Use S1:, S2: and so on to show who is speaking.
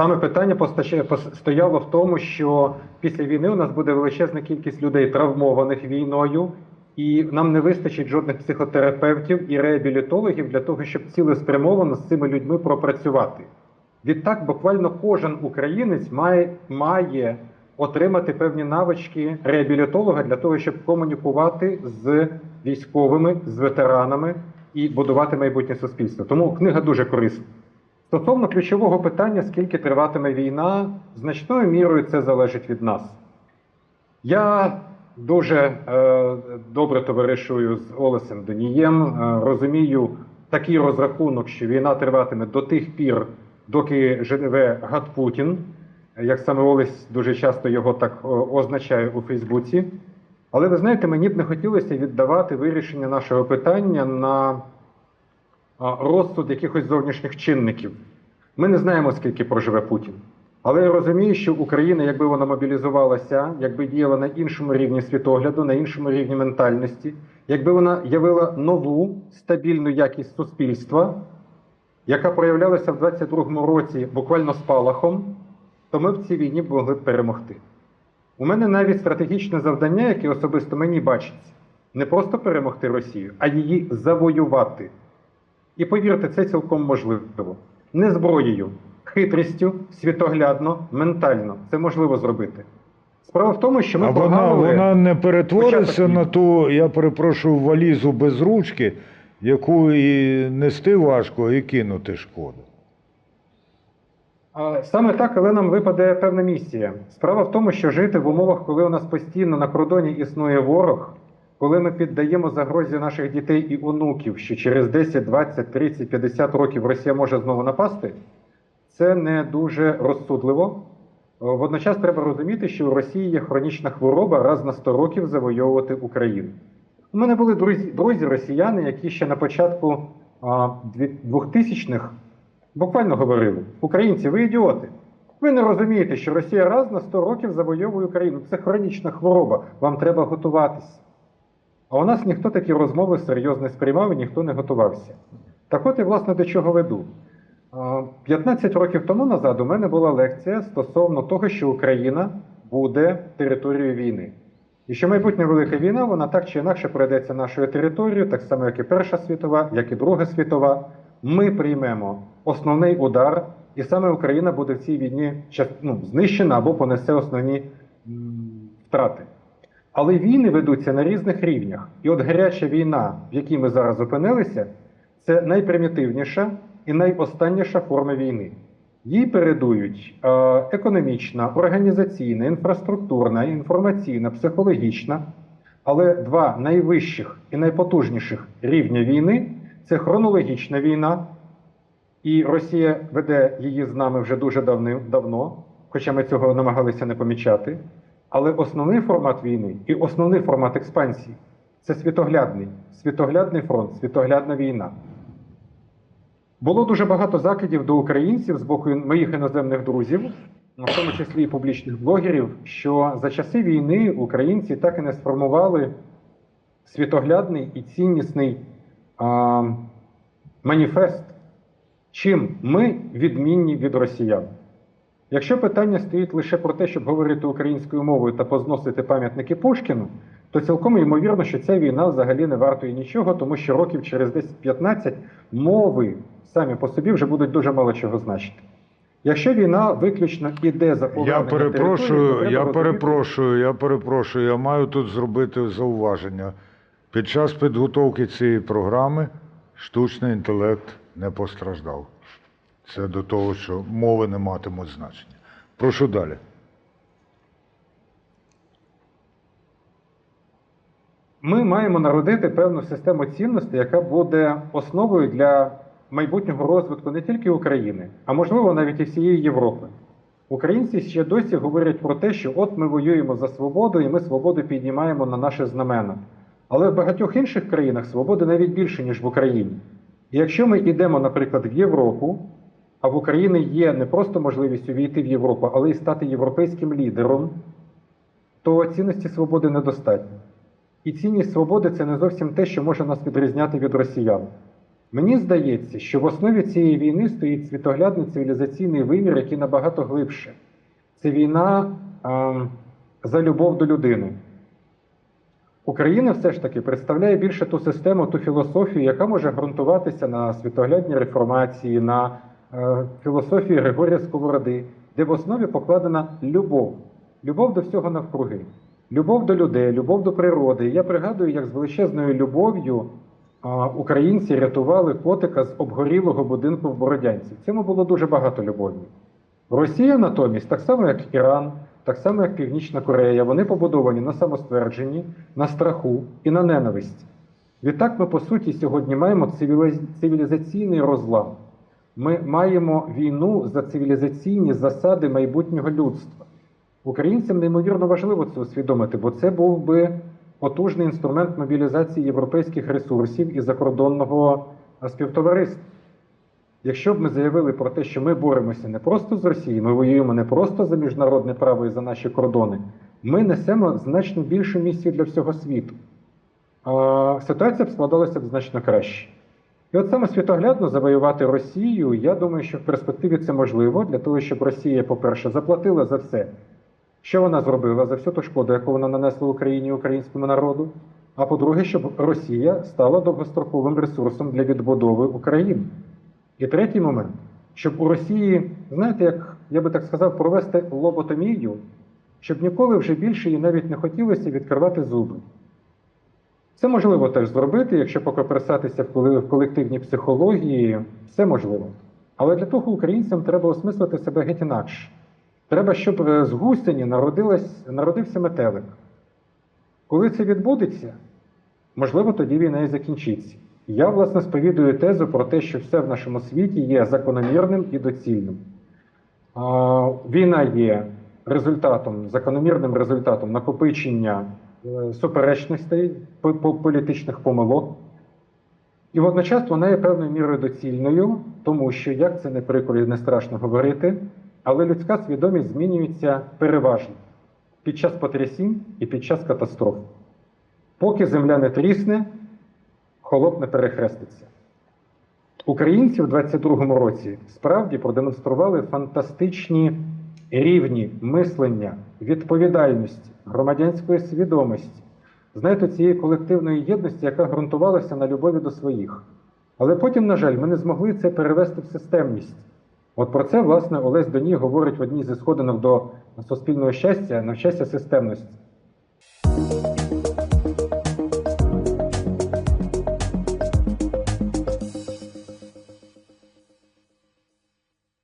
S1: Саме питання стояло в тому, що після війни у нас буде величезна кількість людей травмованих війною, і нам не вистачить жодних психотерапевтів і реабілітологів для того, щоб цілеспрямовано з цими людьми пропрацювати. Відтак, буквально кожен українець має, має отримати певні навички реабілітолога для того, щоб комунікувати з військовими, з ветеранами і будувати майбутнє суспільство. Тому книга дуже корисна. Стосовно ключового питання, скільки триватиме війна, значною мірою це залежить від нас. Я дуже е, добре товаришую з Олесем Донієм. Е, розумію такий розрахунок, що війна триватиме до тих пір, доки живе гад Путін, як саме Олесь дуже часто його так е, означає у Фейсбуці. Але ви знаєте, мені б не хотілося віддавати вирішення нашого питання на розсуд якихось зовнішніх чинників. Ми не знаємо, скільки проживе Путін. Але я розумію, що Україна, якби вона мобілізувалася, якби діяла на іншому рівні світогляду, на іншому рівні ментальності, якби вона явила нову стабільну якість суспільства, яка проявлялася в 22-му році буквально спалахом, то ми в цій війні могли б перемогти. У мене навіть стратегічне завдання, яке особисто мені бачиться, не просто перемогти Росію, а її завоювати. І повірте, це цілком можливо. Не зброєю, хитрістю, світоглядно, ментально. Це можливо зробити. Справа в тому, що ми
S2: а вона, вона не перетвориться на ту, я перепрошую, валізу без ручки, яку і нести важко, і кинути шкода.
S1: Саме так, але нам випаде певна місія. Справа в тому, що жити в умовах, коли у нас постійно на кордоні існує ворог, коли ми піддаємо загрозі наших дітей і онуків, що через 10, 20, 30, 50 років Росія може знову напасти, це не дуже розсудливо. Водночас треба розуміти, що у Росії є хронічна хвороба раз на 100 років завойовувати Україну. У мене були друзі, друзі росіяни, які ще на початку а, 2000-х буквально говорили: Українці, ви ідіоти. Ви не розумієте, що Росія раз на 100 років завойовує Україну. Це хронічна хвороба. Вам треба готуватись. А у нас ніхто такі розмови серйозно сприймав і ніхто не готувався. Так от і власне до чого веду. 15 років тому назад у мене була лекція стосовно того, що Україна буде територією війни. І що майбутня велика війна, вона так чи інакше пройдеться нашою територією, так само, як і Перша світова, як і Друга світова. Ми приймемо основний удар, і саме Україна буде в цій війні ну, знищена або понесе основні втрати. Але війни ведуться на різних рівнях. І от гаряча війна, в якій ми зараз опинилися, це найпримітивніша і найостанніша форма війни. Їй передують е, економічна, організаційна, інфраструктурна, інформаційна, психологічна. Але два найвищих і найпотужніших рівня війни це хронологічна війна, і Росія веде її з нами вже дуже давно, хоча ми цього намагалися не помічати. Але основний формат війни і основний формат експансії це світоглядний, світоглядний фронт, світоглядна війна. Було дуже багато закидів до українців з боку моїх іноземних друзів, в тому числі і публічних блогерів, що за часи війни українці так і не сформували світоглядний і ціннісний а, маніфест, чим ми відмінні від росіян. Якщо питання стоїть лише про те, щоб говорити українською мовою та позносити пам'ятники Пушкіну, то цілком ймовірно, що ця війна взагалі не вартує нічого, тому що років через 10-15 мови самі по собі вже будуть дуже мало чого значити. Якщо війна виключно іде за
S2: Я перепрошую, я перепрошую, я перепрошую. Я маю тут зробити зауваження. Під час підготовки цієї програми штучний інтелект не постраждав. Це до того, що мови не матимуть значення. Прошу далі.
S1: Ми маємо народити певну систему цінностей, яка буде основою для майбутнього розвитку не тільки України, а можливо навіть і всієї Європи. Українці ще досі говорять про те, що от ми воюємо за свободу і ми свободу піднімаємо на наше знамена. Але в багатьох інших країнах свободи навіть більше, ніж в Україні. І якщо ми йдемо, наприклад, в Європу, а в Україні є не просто можливість увійти в Європу, але й стати європейським лідером, то цінності свободи недостатньо. І цінність свободи це не зовсім те, що може нас відрізняти від росіян. Мені здається, що в основі цієї війни стоїть світоглядний цивілізаційний вимір, який набагато глибше. Це війна а, за любов до людини. Україна все ж таки представляє більше ту систему, ту філософію, яка може ґрунтуватися на світоглядній реформації, на філософії Григорія Сковороди, де в основі покладена любов. Любов до всього навкруги, любов до людей, любов до природи. Я пригадую, як з величезною любов'ю українці рятували котика з обгорілого будинку в Бородянці. Цьому було дуже багато любові. Росія натомість, так само як Іран, так само як Північна Корея, вони побудовані на самоствердженні, на страху і на ненависті. Відтак ми, по суті, сьогодні маємо цивілізаційний розлам. Ми маємо війну за цивілізаційні засади майбутнього людства. Українцям неймовірно важливо це усвідомити, бо це був би потужний інструмент мобілізації європейських ресурсів і закордонного співтовариства. Якщо б ми заявили про те, що ми боремося не просто з Росією, ми воюємо не просто за міжнародне право і за наші кордони, ми несемо значно більшу місію для всього світу. А, ситуація б складалася б значно краще. І от саме світоглядно завоювати Росію, я думаю, що в перспективі це можливо для того, щоб Росія, по-перше, заплатила за все, що вона зробила, за всю ту шкоду, яку вона нанесла Україні українському народу. А по-друге, щоб Росія стала довгостроковим ресурсом для відбудови України. І третій момент, щоб у Росії, знаєте, як я би так сказав, провести лоботомію, щоб ніколи вже більше їй навіть не хотілося відкривати зуби. Це можливо теж зробити, якщо покоперсатися в колективній психології, все можливо. Але для того українцям треба осмислити себе геть інакше. Треба, щоб е, з гусені народився метелик. Коли це відбудеться, можливо, тоді війна і закінчиться. Я, власне, сповідую тезу про те, що все в нашому світі є закономірним і доцільним. Війна є результатом, закономірним результатом накопичення суперечностей, по- по- політичних помилок. І водночас вона є певною мірою доцільною, тому що, як це не прикро і не страшно говорити, але людська свідомість змінюється переважно під час потрясінь і під час катастроф. Поки земля не трісне, холоп не перехреститься. Українці в 22-му році справді продемонстрували фантастичні рівні мислення, відповідальності, громадянської свідомості, знаєте, цієї колективної єдності, яка ґрунтувалася на любові до своїх. Але потім, на жаль, ми не змогли це перевести в системність. От про це, власне, Олесь Доні говорить в одній зі сходинок до суспільного щастя, на щастя системності.